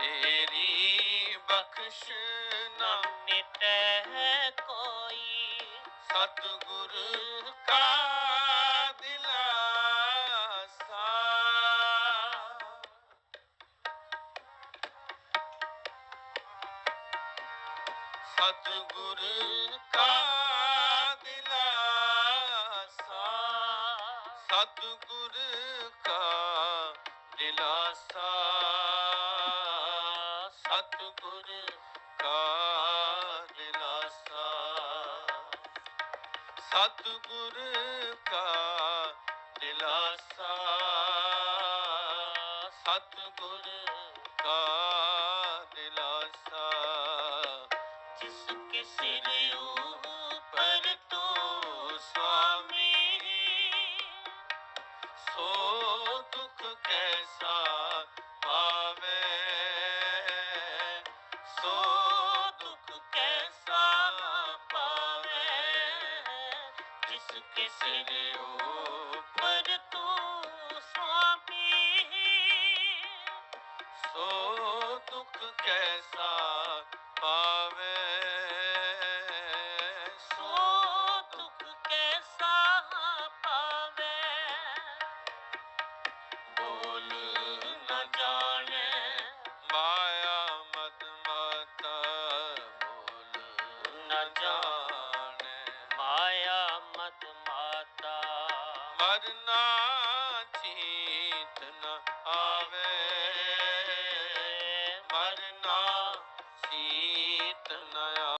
ਤੇਰੀ ਬਖਸ਼ ਨਾ ਨਿਤ ਹੈ ਕੋਈ। ਸਤਿਗੁਰ ਕਾ ਦਿਲਾਸਾ। ਸਤਿਗੁਰ ਕਾ ਦਿਲਾਸਾ। ਸਤਿਗੁਰ ਕਾ ਦਿਲਾਸਾ। ਸਤਿਗੁਰ ਕਾ ਦਿਲਾਸਾ। ਸਤਿਗੁਰ ਕਾ ਦਿਲਾਸਾ। ਸਤਿਗੁਰ ਕਾ ਦਿਲਾਸਾ। ਜਿਸ ਕਿਸੇ ਨੇ ਪਰ ਤੂੰ ਸੁਆਮੀ ਸੋ ਦੁੱਖ ਕੈਸਾ ਜਿਸ ਕੇ ਤੂੰ ਸੁਆਮੀ ਸੋ ਦੁੱਖ ਕੈਸਾ ਪਾਵੇ? ਸੋ ਦੁੱਖ ਕੈਸਾ ਪਾਵੇ? ਬੋਲ ਨਾ ਜਾਣੇ, ਮਾਇਆ ਮਦ ਮਾਤਾ। ਬੋਲ ਨ ਜਾਣੇ। ਹਰ ਨਾ ਚੀਤ ਨ ਆਵੇ। ਮਰਨਾ ਸੀਤ ਨ